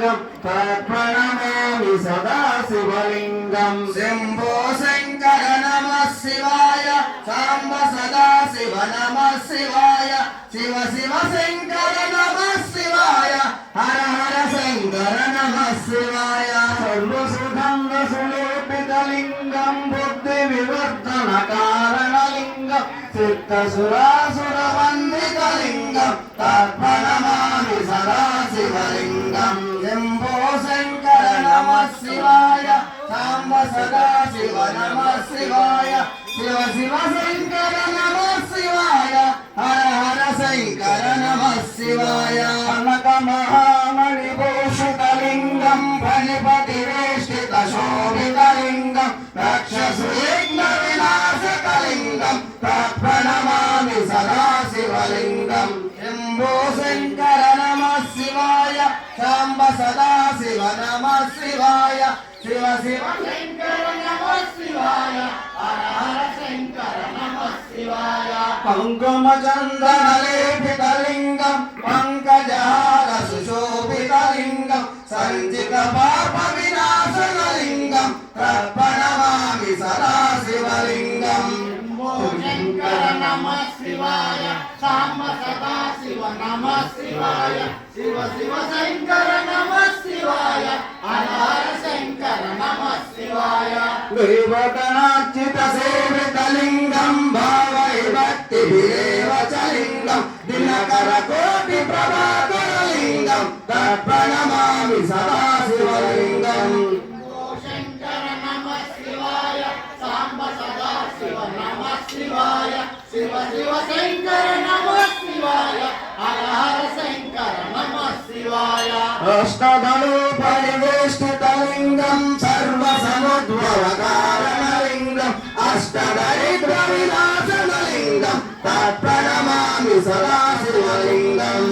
శివలింగం తత్ప్రణమామి సదా శివలింగం. శంభో శంకర నమ శివాయ సాంబ సదా శివ నమ శివాయ శివ శివ శంకర నమ శివాయ హర హర శంకర నమ శివాయ సర్వసుగంధ సులేపితలింగం బుద్ధి వివర్ధన కారణలింగం చిత్తసురాసుర శివలింగం తర్పణమామి సదా శివలింగం శంభో శంకర నమ శివాయ సాంబ సదా శివ నమ శివాయ. శివ శివ శంకర నమ శివాయ హర హర శంకర నమ శివాయ. కనక మహామణి భూషితలింగం ఫణిపతి వేష్టిత శోభితలింగం రక్షసుయజ్ఞ వినాశకలింగం ప్రణమామి శంభో శంకర నమ శివాయ సాంబ సదా శివ నమ శివాయ శివ శివ శంకర నమ శివాయ శంకర నమ శివాయ కుంకుమ చందన లేపితలింగం పంకజహార సుశోభితలింగం సంచిత పాప వినాశనలింగం తర్పణమామి సదా శివలింగం శంకర నమ శివాయ సాంబ సదా శివ నమ శివాయ శివ శివ శంకర నమ శివాయ అనార శంకర నమ శివాయ దేవతనార్చిత సేవితలింగం భావై భక్తి విరేవ చలింగం దినకర కోటి ప్రభాకర లింగం తర్పణమామి సదా శివలింగం ఓ శంకర నమ శివాయ సాంబ సదా శివ నమ శివాయ శివ శివ శంకర నమ శివాయ హర హర శంకర నమ శివాయ. అష్టధను పరివేష్టితలింగం సర్వ సముద్భవ లింగం అష్టదరిద్ర విలాసన లింగం తత్ప్రణమామి సదా శివలింగం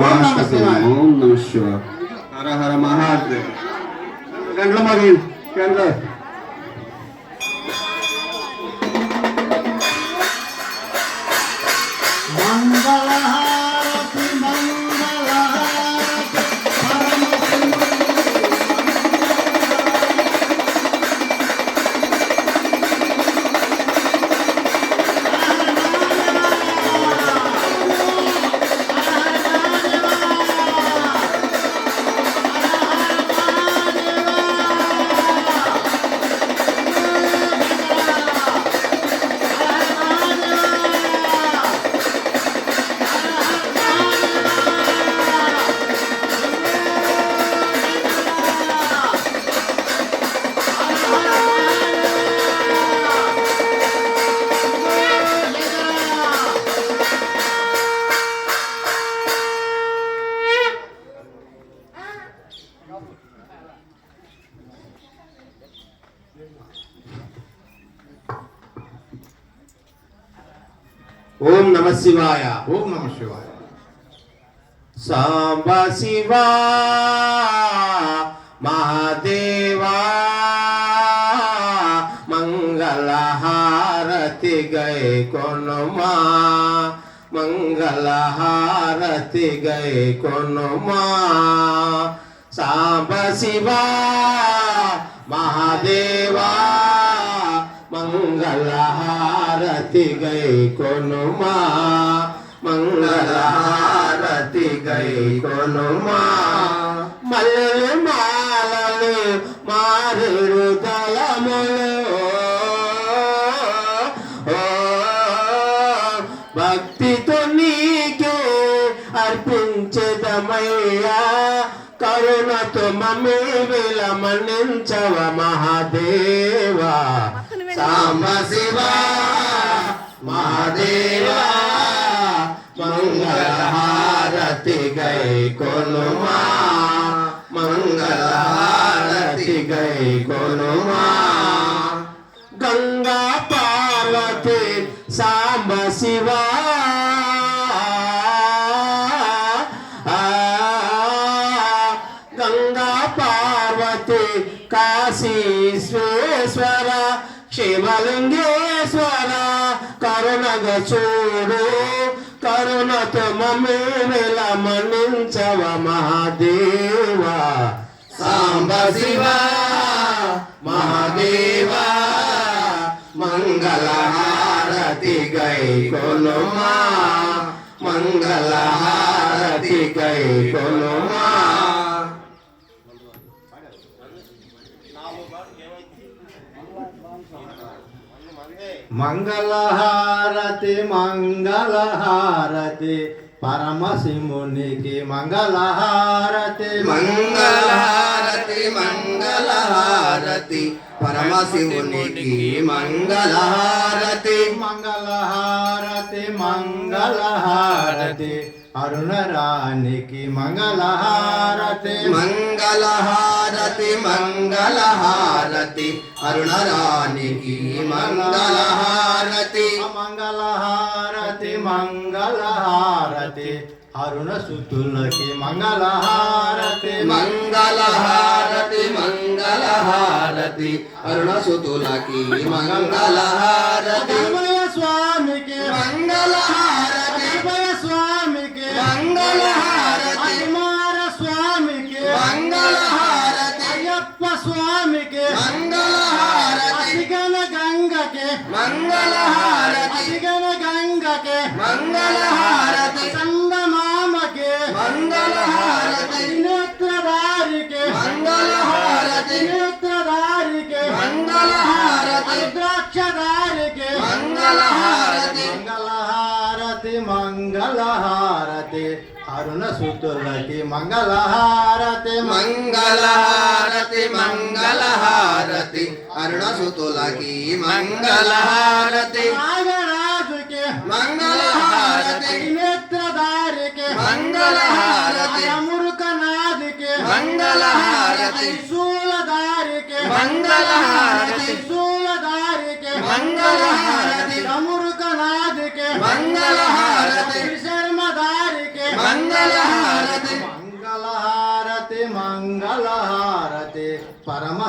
ఓం నమః శివాయ. ఓం నమ శివాయ హర హర మహాదేవ్ வெங்கடமகன் என்ற மங்கள శివాయ. ఓం నమ శివాయ. సాంబ శివా మహాదేవా మంగళహారతి గై కొనుమా మంగళహారతి గై కొనుమా. సాంబ శివా మహాదేవా మంగళహారతి గై కొనుమా మంగళహారతి గై కొనుమా మల్లెలు మాలలు మారుడు తలములు. భక్తితో నీకే అర్పించదమయ్యా. కరుణతో మమ్మి విలమణించవ మహాదేవా. సాంబ శివ మహాదేవా మంగళహారతి గై కొనుమా మంగళహారతి గై కొనుమా. గంగా పార్వతి శివలింగేశ్వర కరుణగా చూడు. కరుణతో మమ్మేల మన్నించవ మహాదేవ. సాంబ శివ మహాదేవ. మంగళహారతి గై కొనుమా మంగళహారతి గై కొనుమా మంగళహారతి మంగళహారతి పరమశివునికి మంగళహారతి. మంగళహారతి మంగళహారతి పరమశివునికి మంగళహారతి. మంగళహారతి మంగళహారతి అరుణరానికి మంగళహారతి. మంగళహారతి మంగళహారతి. అరుణరానికి మంగళహారతి. మంగళహారతి మంగళహారతి. అరుణ సుతులకి మంగళహారతి. మంగళహారతి మంగళహారతి. అరుణసుతులకి మంగళహారతి. గణపయ స్వామికి మంగళహారతి గణపయ స్వామికి మంగళహారతి. అతిగన గంగకి. మంగళహారతి. అతిగన గంగకి. మంగళహారతి. చందమామకి. మంగళహారతి. నేత్రధారికి మంగళహారతి. నేత్రధారికి మంగళహారతి. రుద్రాక్షధారికి మంగళహారతి. మంగళహారతి మంగళహారతి. అరుణ సుతులకి మంగళహారతి మంగళహారతి మంగళహారతి అరుణసుతులకి మంగళహారతి నాగరాజుకి మంగళహారతి నేత్రధారికి మంగళహారతి మురుకనాథికి మంగళహారతి శూలధారికి మంగళహారతి శూలధారికి మంగళహారతి మురుకనాథికి మంగళహారతి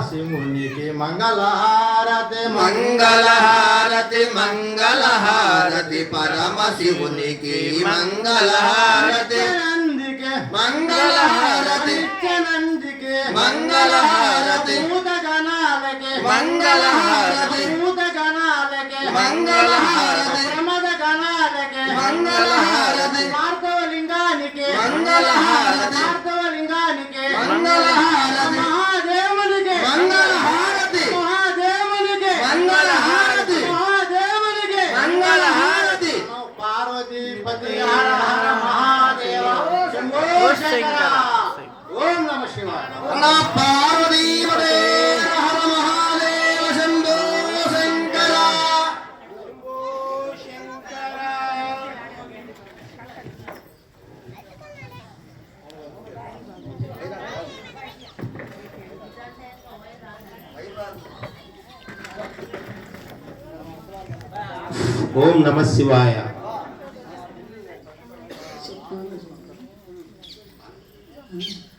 పరమశివునికి మంగళహారతి మంగళహారతి మంగళహారతి పరమశివునికి మంగళహారతి. నందికి మంగళహారతి. నిత్యనందికి మంగళహారతి. భూతగణాలకి మంగళహారతి. భూతగణాలకి మంగళహారతి. ప్రమద గణాలకి మంగళహారతి. మార్తవలింగానికి మంగళహారతి. ఓం నమ శివాయ.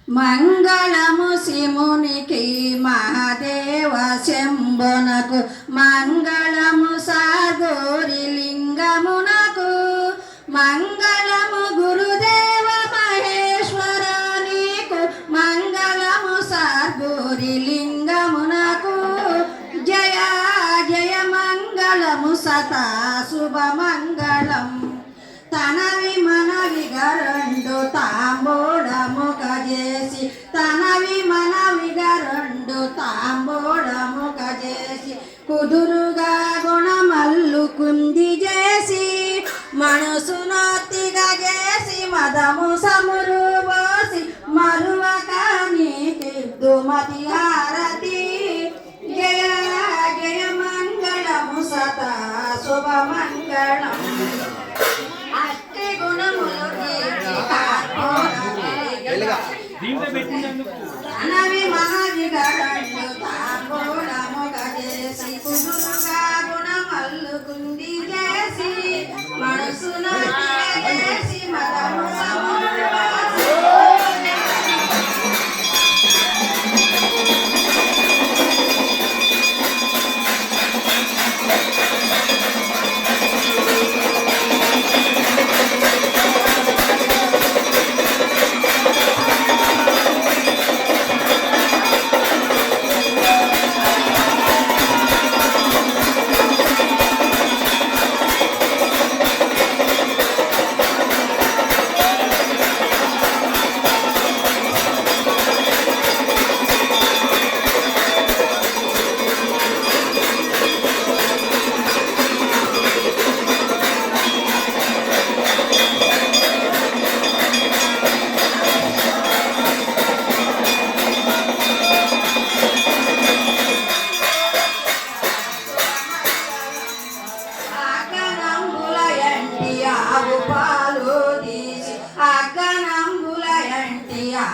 మంగళము శివునికి మహాదేవ శంభునకు మంగళము సాగోరి శుభమంగళం. తనవి మనవిగా రెండు తాంబూడముగ చేసి తనవి మనవిగా రెండు తాంబూడముగ చేసి కుదురుగా గుణమల్లు కుంది చేసి మనసు నొత్తిగా చేసి మదము సమురు పోసి మరువక నీకిద్దుమతి మంగళము సతా శుభమంగళం అష్టి గుణములు తీర్చి అనవి మహాజిగడండు తాంబూలముగ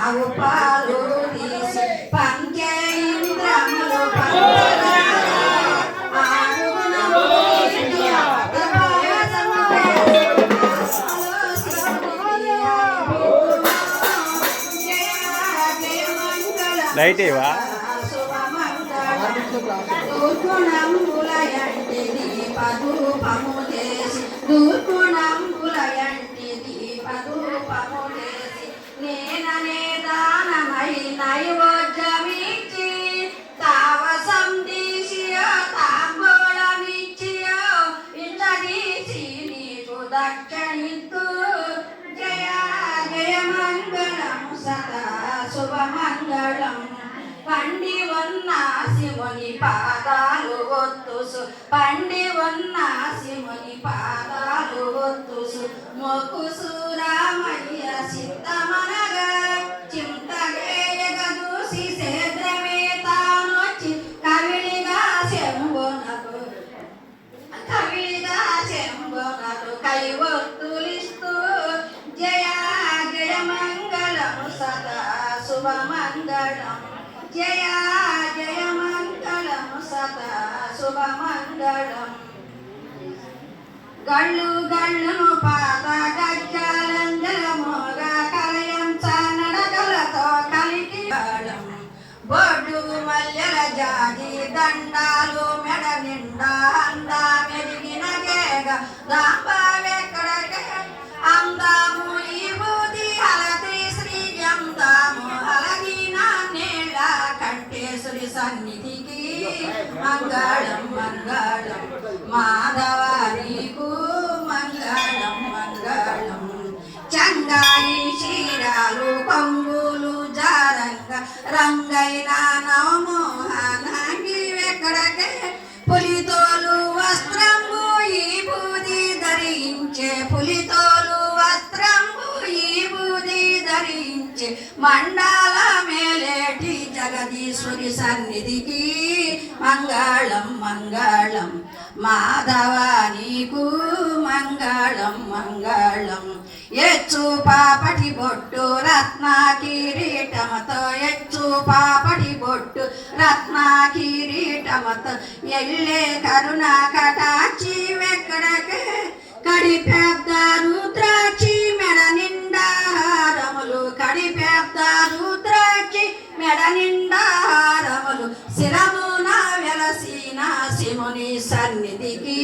ఆవు పాలు తీసి లైట్ ఇవా పండి ఉన్న శివుని పాదాలు ఒత్తుసు. మొక్కుసు రామయ్య సిద్ధమనగా. చింతగేయగదూసి సేద్రమే తానొచ్చి కవిడిగా శంభునకు కవిగా చెంబునకు కైవొత్తులిస్తూ. జయ జయ మంగళం సదా శుభమంగళం. జయ జయ శుభమంగళం గళ్ళు గళ్ళును పాత గజ్జాలంజల మోగ నడకలతో కలికి గాళం బొడ్డు మల్లెల జాజి దండాలు మెడ నిండా అందా మెరిగిన కేగ దాంబావెక్కడకే మంగళం మంగళం. మాధవ నీకు మంగళం మంగళం. చంగాయి చీరాలు పంగులు జారంగ రంగైన నవమోహనాంగి వెక్కడకే పులితోలు వస్త్రంబు ఈ బూది ధరించే పులితోలు వస్త్రంబు ఈ బూది ధరించే మండల మేలేటి జగదీశ్వరి సన్నిధికి మంగళం మంగళం. మాధవ నీకు మంగళం మంగళం. ఎచ్చు పాపటి బొట్టు రత్న కిరీటమతో ఎచ్చు పాపటి బొట్టు రత్న కిరీటమతో. ఎల్లే కరుణ కటాచి వెక్కడకే కడి పెద్ద రుద్రాక్షి మెడ నిండా హారములు. కడి పెద్ద రుద్రాక్షి మెడ నిండా హారములు శిరమున వెలసిన శివుని సన్నిధికి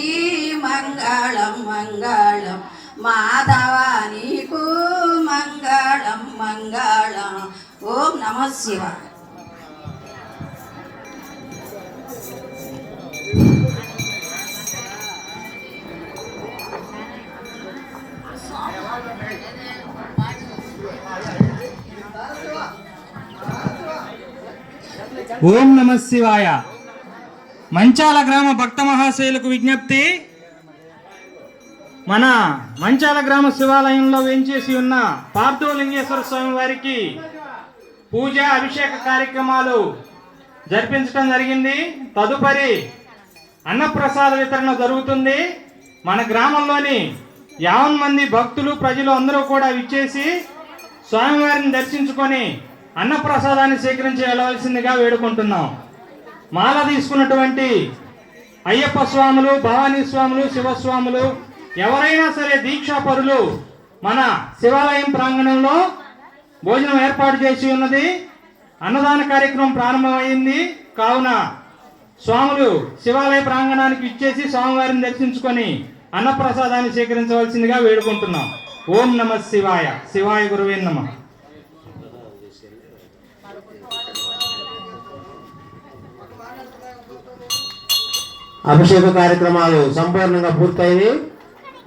మంగళం మంగళం. మాధవ నీకు మంగళం మంగళం. ఓం నమ శివ. Thank you. ఓం నమ శివాయ. మంచాల గ్రామ భక్త మహాశైలకు విజ్ఞప్తి. మన మంచాల గ్రామ శివాలయంలో వేంచేసి ఉన్న పార్థవలింగేశ్వర స్వామి వారికి పూజ అభిషేక కార్యక్రమాలు జరిపించడం జరిగింది. తదుపరి అన్నప్రసాద వితరణ జరుగుతుంది. మన గ్రామంలోని యావన్ మంది భక్తులు ప్రజలు అందరూ కూడా విచ్చేసి స్వామివారిని దర్శించుకొని అన్నప్రసాదాన్ని స్వీకరించి వెళ్ళవలసిందిగా వేడుకుంటున్నాం. మాల తీసుకున్నటువంటి అయ్యప్ప స్వాములు భవానీ స్వాములు శివస్వాములు ఎవరైనా సరే దీక్షాపరులు మన శివాలయం ప్రాంగణంలో భోజనం ఏర్పాటు చేసి ఉన్నది. అన్నదాన కార్యక్రమం ప్రారంభమైంది. కావున స్వాములు శివాలయ ప్రాంగణానికి ఇచ్చేసి స్వామివారిని దర్శించుకొని అన్నప్రసాదాన్ని స్వీకరించవలసిందిగా వేడుకుంటున్నాం. ఓం నమ శివాయ. శివాయ గురువే నమ. అభిషేక కార్యక్రమాలు సంపూర్ణంగా పూర్తయినాయి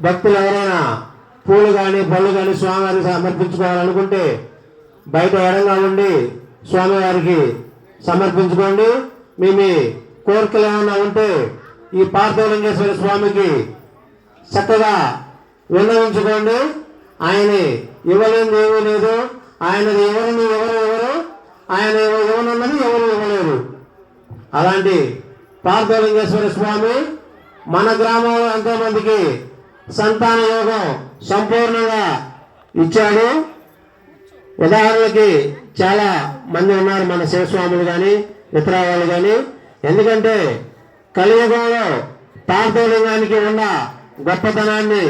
భక్తులు ఎవరైనా పూలు కానీ పళ్ళు కానీ స్వామివారికి సమర్పించుకోవాలనుకుంటే బయట ఎడంగా ఉండి స్వామివారికి సమర్పించుకోండి. మీ మీ కోరికలు ఏమైనా ఉంటే ఈ పార్థవలింగేశ్వర స్వామికి చక్కగా విన్నవించుకోండి. ఆయన ఇవ్వలేని ఏమీ లేదు. ఆయనది ఎవరిని ఎవరు ఎవరు? ఆయన ఇవ్వనున్నది ఎవరు ఇవ్వలేరు. అలాంటి పార్థలింగేశ్వర స్వామి మన గ్రామంలో ఎంతో మందికి సంతాన యోగం సంపూర్ణంగా ఇచ్చాడు. ఉదాహరణకి చాలా మంది ఉన్నారు మన శివస్వాములు కానీ ఇతర వాళ్ళు కానీ ఎందుకంటే కలియుగంలో పార్థలింగానికి ఉన్న గొప్పతనాన్ని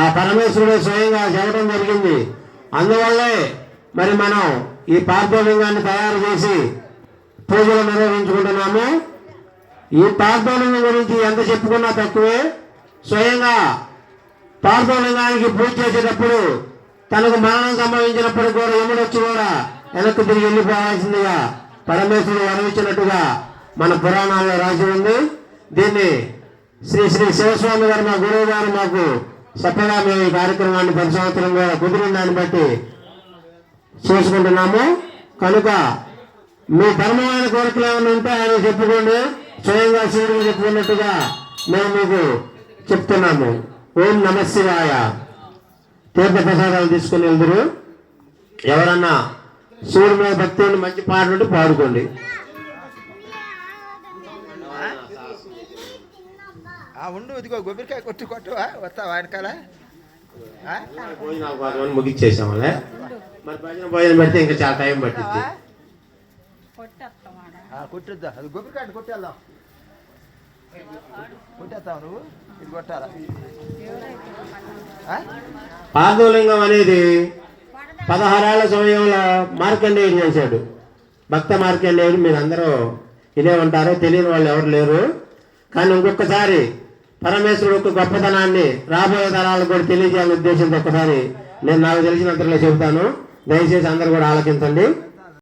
ఆ పరమేశ్వరుడు స్వయంగా చెప్పడం జరిగింది. అందువల్లే మరి మనం ఈ పార్థలింగాన్ని తయారు చేసి పూజలు నిర్వహించుకుంటున్నాము. ఈ పార్థలింగం గురించి ఎంత చెప్పుకున్నా తక్కువే. స్వయంగా పార్థలింగానికి పూజ చేసేటప్పుడు తనకు మరణం సంభవించినప్పుడు కూడా ఎముడు కూడా వెనక్కి తిరిగి వెళ్ళిపోవాల్సిందిగా పరమేశ్వరుడు వరవించినట్టుగా మన పురాణాల్లో రాసి ఉంది. దీన్ని శ్రీ శ్రీ శివస్వామి గారు మా గురువు గారు మాకు చక్కగా మేము ఈ కార్యక్రమాన్ని ప్రతి సంవత్సరం కూడా కుదిరిన దాన్ని బట్టి చేసుకుంటున్నాము. కనుక మీ ధర్మమైన కోరికలు ఏమైనా ఉంటే ఆయన చెప్పుకోండి. స్వయంగా శివుడికి చెప్పుకున్నట్టుగా మేము మీకు చెప్తున్నాము. ఓం నమ శివాయ. తీర్థ ప్రసాదాలు తీసుకుని వెళ్తురు ఎవరన్నా శివుడి మీద భక్తి ఉండి మంచి పాట ఉంటే పాడుకోండి. ఆ ఉండు ఇదిగో కొబ్బరికాయ కొట్టి కొట్టవా వస్తావా వెనకాల? భోజనాలు కొంతమంది ముగిచ్చేసామలే. మరి భజన భోజనం పెడితే ఇంకా చాలా టైం పట్టింది కొట్టొద్దా? అది కొబ్బరికాయ కొట్టేద్దాం నువ్వు ఇది కొట్టాలా ఆ? పాదోలింగం అనేది పదహారేళ్ళ సమయంలో మార్కండేయుడు చేశాడు. భక్త మార్కండేయుడు మీరు అందరూ ఇదే ఉంటారు తెలియని వాళ్ళు ఎవరు లేరు. కానీ ఇంకొకసారి పరమేశ్వరుడు యొక్క గొప్పతనాన్ని రాబోయే తరాలకు కూడా తెలియజేయాలనే ఉద్దేశంతో ఒక్కసారి నేను నాకు తెలిసినంతలో చెబుతాను. దయచేసి అందరూ కూడా ఆలకించండి.